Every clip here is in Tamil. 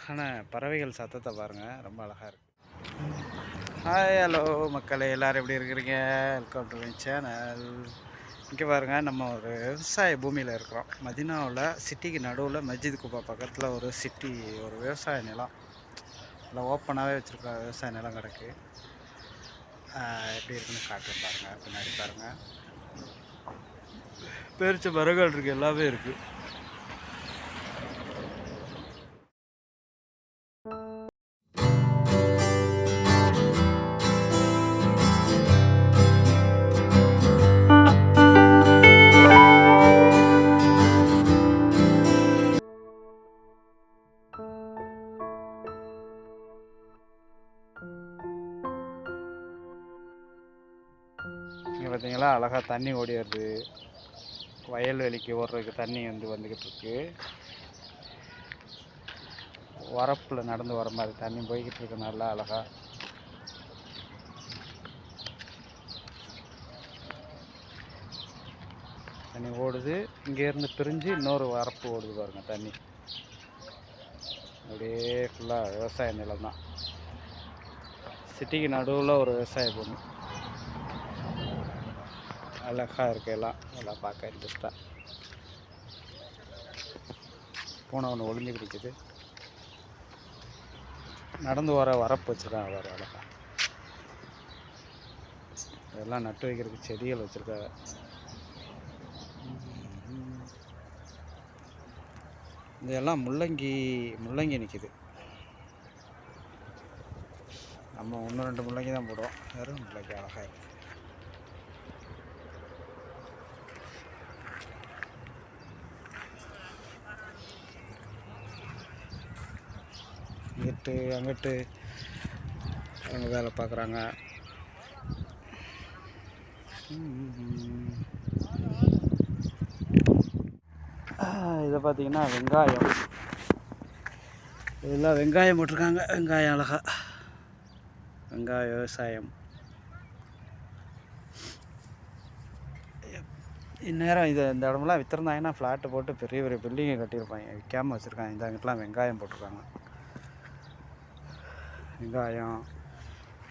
அழகான பறவைகள் சத்தத்தை பாருங்கள் ரொம்ப அழகாக இருக்குது ஹாய் ஹலோ மக்களே எல்லோரும் எப்படி இருக்கிறீங்க? வெல்கம் டு மை சேனல் இங்கே பாருங்கள் நம்ம ஒரு விவசாய பூமியில் இருக்கிறோம். மதினாவில் சிட்டிக்கு நடுவில் மஸ்ஜித் குப்பா பக்கத்தில் ஒரு சிட்டி ஒரு விவசாய நிலம். நல்லா ஓப்பனாகவே வச்சுருக்க விவசாய நிலம் கிடக்கு. எப்படி இருக்குன்னு காட்டுறேன் பாருங்கள் பின்னாடி பாருங்கள் பேரிச்ச மரங்கள் இருக்குது எல்லாமே இருக்குது இங்கே பார்த்தீங்களா அழகாக தண்ணி ஓடி வருது வயல்வெளிக்கு ஓடுறதுக்கு தண்ணி வந்து வந்துக்கிட்டு இருக்கு. வரப்பில் நடந்து வர மாதிரி தண்ணி போய்கிட்டு இருக்கு நல்லா அழகாக தண்ணி ஓடுது. இங்கேருந்து பிரிஞ்சு இன்னொரு வரப்பு ஓடுது பாருங்கள் தண்ணி. அப்படியே ஃபுல்லாக விவசாய நிலம் தான். சிட்டிக்கு நடுவில் ஒரு விவசாய பூமி. அழகா இருக்குது எல்லாம் எல்லாம் பார்க்க இன்ட்ரெஸ்ட்டாக பூனை ஒன்று ஒளிஞ்சு இருக்குது நடந்து வர வரப்பு வச்சுருக்காங்க வேறு அழகா. இதெல்லாம் நட்டு வைக்கிறதுக்கு செடிகள் வச்சுருக்காங்க. இதெல்லாம் முள்ளங்கி முள்ளங்கி நிற்கிது நம்ம ஒன்று ரெண்டு முள்ளங்கி தான் போடுவோம் வெறும் முள்ளங்கி அழகாக இருக்குது இங்கிட்டு அங்கிட்டு அவங்க வேலை பார்க்குறாங்க. இதை பார்த்தீங்கன்னா வெங்காயம். இதெல்லாம் வெங்காயம் போட்டிருக்காங்க. வெங்காயம் அழகா. வெங்காய விவசாயம். இந்நேரம் இது இந்த இடமெல்லாம் விற்றுருந்தாங்கன்னா ஃப்ளாட்டு போட்டு பெரிய பெரிய பில்டிங்கை கட்டியிருப்பாங்க. விற்காம வச்சுருக்காங்க. இந்த அங்கிட்டலாம் வெங்காயம் போட்டிருக்காங்க. வெங்காயம்.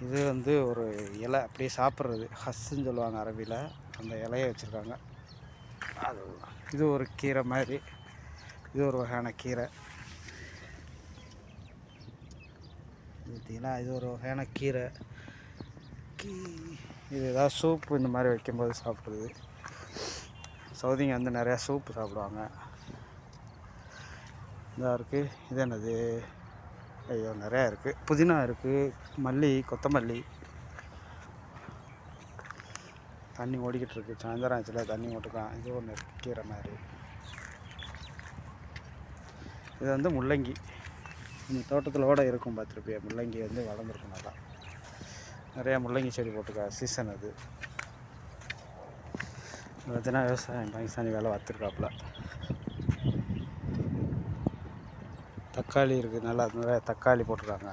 இது வந்து ஒரு இலை அப்படியே சாப்பிட்றது. ஹஸ்ஸுன்னு சொல்லுவாங்க அரபியில். அந்த இலையை வச்சுருக்காங்க. அது இது ஒரு கீரை மாதிரி. இது ஒரு வகையான கீரை. பார்த்திங்கன்னா இது ஒரு வகையான கீரை. கீ இது ஏதாவது சூப்பு இந்த மாதிரி வைக்கும்போது சாப்பிட்றது. சவுதிங்க வந்து நிறையா சூப்பு சாப்பிடுவாங்க. இதாக இருக்குது இது என்னது? ஐயோ நிறையா இருக்குது புதினா இருக்குது மல்லி கொத்தமல்லி. தண்ணி ஓடிக்கிட்டு இருக்கு. சாயந்தரம் ஆச்சுல தண்ணி ஓட்டுக்கான் இது ஒன்று கீரை மாதிரி. இது வந்து முள்ளங்கி. இந்த தோட்டத்தில் இருக்கும் பார்த்துருப்பியா. முள்ளங்கி வந்து வளர்ந்துருக்கும் நல்லா. நிறையா முள்ளங்கி செடி போட்டுருக்கா. சீசன் அது. பார்த்தீங்கன்னா விவசாயம் பாகிஸ்தானி வேலை பார்த்துருக்காப்புல தக்காளி இருக்குது நல்லா நிறையா தக்காளி போட்டிருக்காங்க.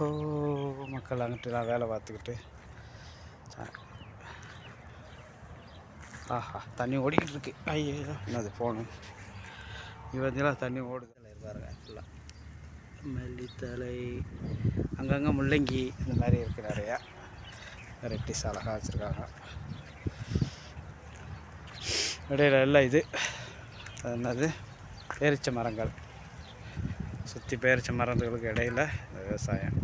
ஓ மக்கள் அங்கிட்டுலாம் வேலை பார்த்துக்கிட்டு. ஆஹா தண்ணி ஓடிக்கிட்டு இருக்கு. ஐயோ என்னது போகணும் இது தண்ணி ஓடுது. இருப்பாருங்க ஃபுல்லாக மல்லித்தலை அங்கங்கே முள்ளங்கி இந்த மாதிரி இருக்குது நிறையா. வெரைட்டிஸ் அழகாக வச்சுருக்காங்க. இடையில எல்லாம் இது. என்னது? பேரிச்ச மரங்கள். சுற்றி பேரிச்ச மரங்களுக்கு இடையில இந்த விவசாயம்.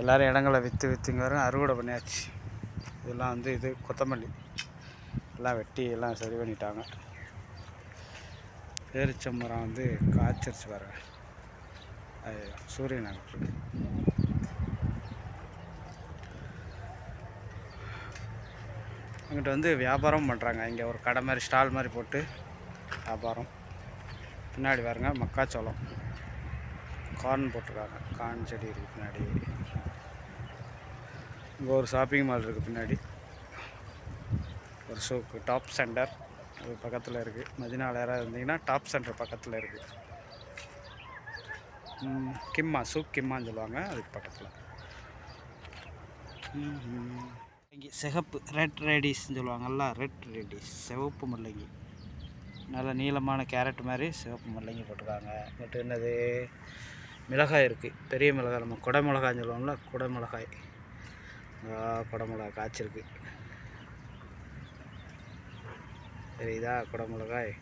எல்லோரும் இடங்களை விற்று விற்றுங்க வரும் அறுவடை பண்ணியாச்சு. இதெல்லாம் வந்து இது கொத்தமல்லி. எல்லாம் வெட்டி எல்லாம் சரி பண்ணிட்டாங்க. பேரிச்ச மரம் வந்து காய்ச்சிருச்சு வர ஐயோ சூரியன் அங்கிட்டு இங்கிட்ட வந்து வியாபாரம் பண்ணுறாங்க இங்கே ஒரு கடை மாதிரி ஸ்டால் மாதிரி போட்டு வியாபாரம். பின்னாடி பாருங்க மக்காச்சோளம். கார்ன் போட்டிருக்காங்க. கார்ன் செடி இருக்குது பின்னாடி. இங்கே ஒரு ஷாப்பிங் மால் இருக்குது பின்னாடி. ஒரு ஷோக்கு டாப் சென்டர் அது பக்கத்தில் இருக்குது மதினால யாராவது இருந்தீங்கன்னா டாப் சென்டர் பக்கத்தில் இருக்குது கிம்மா சூப் கிம்மான்னு சொல்லுவாங்க. அதுக்கு பக்கத்தில். இங்கே சிகப்பு ரெட் ரேடிஸ்ன்னு சொல்லுவாங்கல்ல ரெட் ரேடிஸ் சிவப்பு முள்ளங்கி நல்ல நீளமான கேரட் மாதிரி சிவப்பு முள்ளங்கி போட்டிருக்காங்க. பட் என்னது? மிளகாய் இருக்குது பெரிய மிளகாய் நம்ம குடை மிளகாய்னு சொல்லுவோம்ல குடை மிளகாய். ஆ, குடை மிளகாய் காய்ச்சிருக்கு. தெரியுதா? குடை மிளகாய்.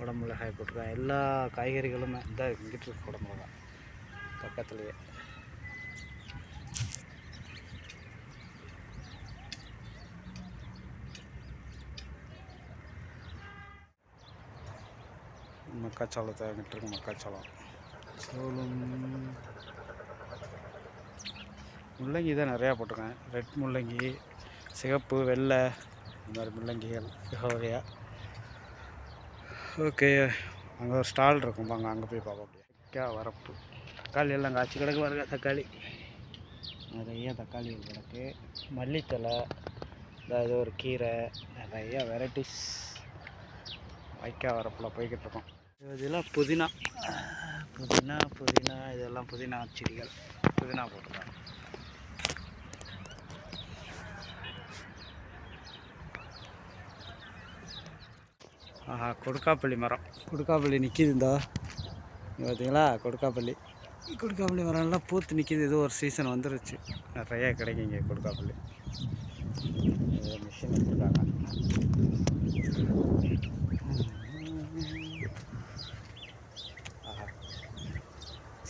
போட்டிருக்காங்க. எல்லா காய்கறிகளுமே இந்த இங்கிட்டு இருக்கு குடமிளகாய் பக்கத்துலேயே. மக்காச்சோளத்தை அங்கிட்டு இருக்கு மக்காச்சோளம். சோளம் முள்ளங்கி தான் நிறையா போட்டிருக்கேன். ரெட் முள்ளங்கி சிகப்பு வெள்ளை இந்த மாதிரி முள்ளங்கிகள் வகையாக ஓகே அங்கே ஒரு ஸ்டால் இருக்கும் வாங்க அங்கே போய் பார்க்க முடியும் வரப்பு. தக்காளி எல்லாம் காய்ச்சி கிடக்கு பாருங்க தக்காளி. நிறைய தக்காளிகள் கிடக்கு. மல்லித்தலை இது ஒரு கீரை நிறைய வெரைட்டிஸ் வைக்காய் வரப்பில் போய்கிட்டு இருக்கோம். இதெல்லாம் புதினா. புதினா புதினா இதெல்லாம் புதினா செடிகள். புதினா போட்டுருக்காங்க. ஆஹா கொடுக்காப்பள்ளி மரம். கொடுக்காப்பள்ளி நிற்கிது இந்த பார்த்தீங்களா கொடுக்காப்பள்ளி. கொடுக்காப்பள்ளி மரம்லாம் பூத்து நிற்கிது ஏதோ ஒரு சீசன் வந்துருச்சு. நிறைய கிடைக்கும் இங்கே கொடுக்காப்பள்ளி. மிஷின் வச்சுருக்காங்க.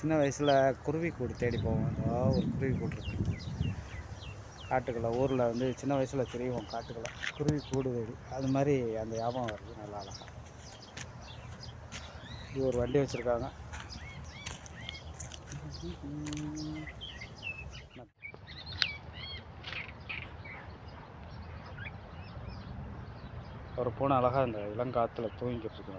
சின்ன வயசில் குருவி கூடு தேடி போவோம். ஏதோ ஒரு குருவி கூடு இருக்கு. காட்டுக்குள்ளே ஊரில் வந்து சின்ன வயசில் தெரியும் காட்டுக்குள்ளே. குருவி கூடு தேடி. அது மாதிரி அந்த ஞாபகம் வருது நல்லா அழகா. இது ஒரு வண்டி வச்சுருக்காங்க. ஒரு பூனை அழகாக இந்த இளங்காத்தில் தூங்கிட்டு இருக்கு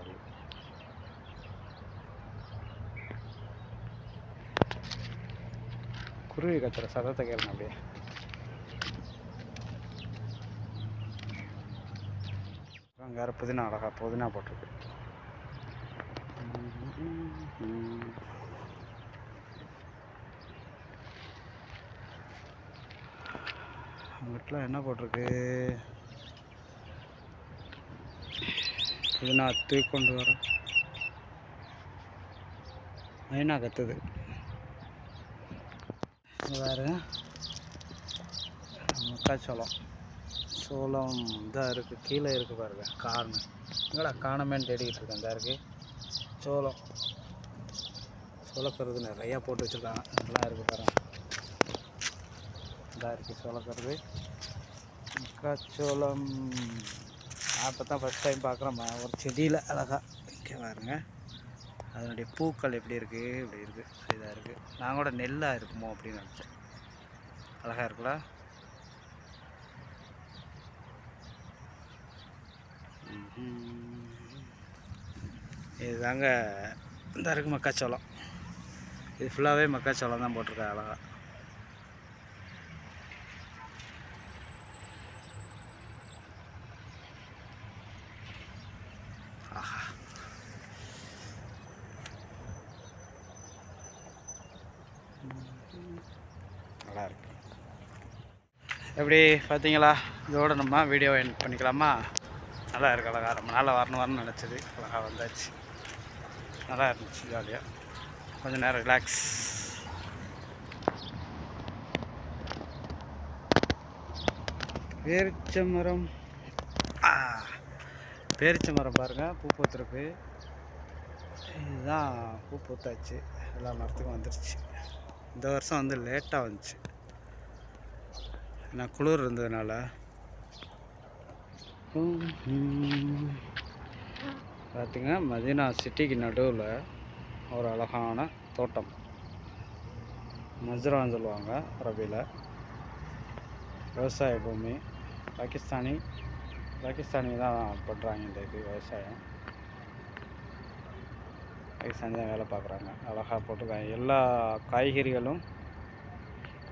குருவி கத்துற சதத்தை கேளுங்க அப்படியே. அங்கே வேறு புதினா அழகா புதினா போட்டிருக்கு. அங்கிட்டலாம் என்ன போட்டிருக்கு? புதினா தூக்கி கொண்டு வர. மைனா கத்துது. பாருங்க. மக்காச்சோளம் சோளம் இதாக இருக்குது கீழே இருக்குது பாருங்க. காரணம் எங்கடா காணமேன்னு தேடிக்கிட்டு இருக்கேன். இந்த இருக்குது சோளம். சோளக்கருது நிறையா போட்டு வச்சுருக்காங்க. நல்லா இருக்குது பாருங்க. இதாக இருக்குது சோளக்கருது. மக்காச்சோளம் அப்போ தான் ஃபஸ்ட் டைம் பார்க்குறோம். ஒரு செடியில் அழகாக இங்கே பாருங்க. அதனுடைய பூக்கள் எப்படி இருக்குது இப்படி இருக்குது இதாக இருக்குது நான் கூட நெல்லாக இருக்குமோ அப்படின்னு நினச்சேன். அழகாக இருக்குல்ல இதுதாங்க இந்த இருக்கு மக்காச்சோளம். இது ஃபுல்லாகவே மக்காச்சோளம் தான் போட்டிருக்கேன் அழகா ஆஹா நல்லா இருக்கு எப்படி பார்த்தீங்களா? இதோட நம்ம வீடியோ எண்ட் பண்ணிக்கலாமா? நல்லா இருக்கு அழகா. ரொம்ப நாளாக வரணும் வரணும்னு நினச்சது. அழகா வந்தாச்சு. நல்லா இருந்துச்சு ஜாலியாக கொஞ்சம் நேரம் ரிலாக்ஸ் பேரிச்ச மரம். பேரிச்ச மரம் பாருங்கள் பூ பூத்துருக்கு. இதுதான் பூ பூத்தாச்சு. எல்லா மரத்துக்கும் வந்துருச்சு. இந்த வருஷம் வந்து லேட்டாக வந்துச்சு. ஏன்னா குளிர் இருந்ததுனால. பார்த்திங்க மதீனா சிட்டிக்கு நடுவில் ஒரு அழகான தோட்டம். மஜ்ரான்னு சொல்லுவாங்க அரபியில் விவசாய பூமி. பாகிஸ்தானி பாகிஸ்தானி தான் பண்ணுறாங்க இந்த இது விவசாயம். பாகிஸ்தானி தான் வேலை பார்க்குறாங்க. அழகாக போட்டிருக்காங்க எல்லா காய்கறிகளும்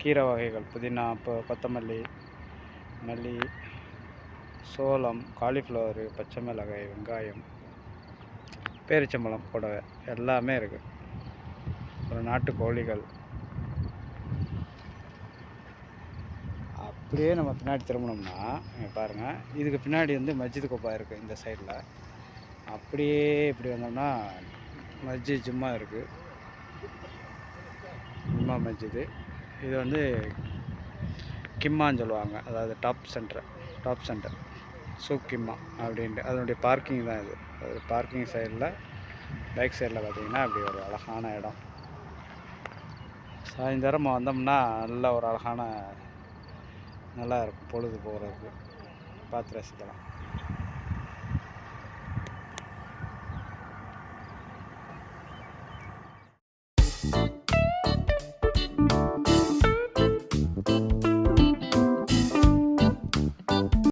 கீரை வகைகள் புதினா இப்போ கொத்தமல்லி மல்லி சோளம் காலிஃப்ளவரு பச்சை மிளகாய் வெங்காயம் பேரிச்சம்பழம் புடவை எல்லாமே இருக்குது ஒரு நாட்டு கோழிகள். நம்ம பின்னாடி திரும்பினோம்னா இங்கே பாருங்கள் இதுக்கு பின்னாடி வந்து மஸ்ஜித் கோப்பா இருக்குது இந்த சைடில் அப்படியே இப்படி வந்தோம்னா மஸ்ஜித் ஜும்மா இருக்குது ஜும்மா மஸ்ஜிது. இது வந்து கிம்மான்னு சொல்லுவாங்க. அதாவது டாப் சென்டர் டாப் சென்டர் சூப் கிம்மா அப்படின்ட்டு. அதனுடைய பார்க்கிங் தான் இது. அது பார்க்கிங் சைடில் பைக் சைடில் பார்த்திங்கன்னா அப்படி ஒரு அழகான இடம். சாயந்தரம் வந்தோம்னா நல்ல ஒரு அழகான நல்லா இருக்கும் பொழுது போகிறதுக்கு பார்த்து ரசிக்கலாம்.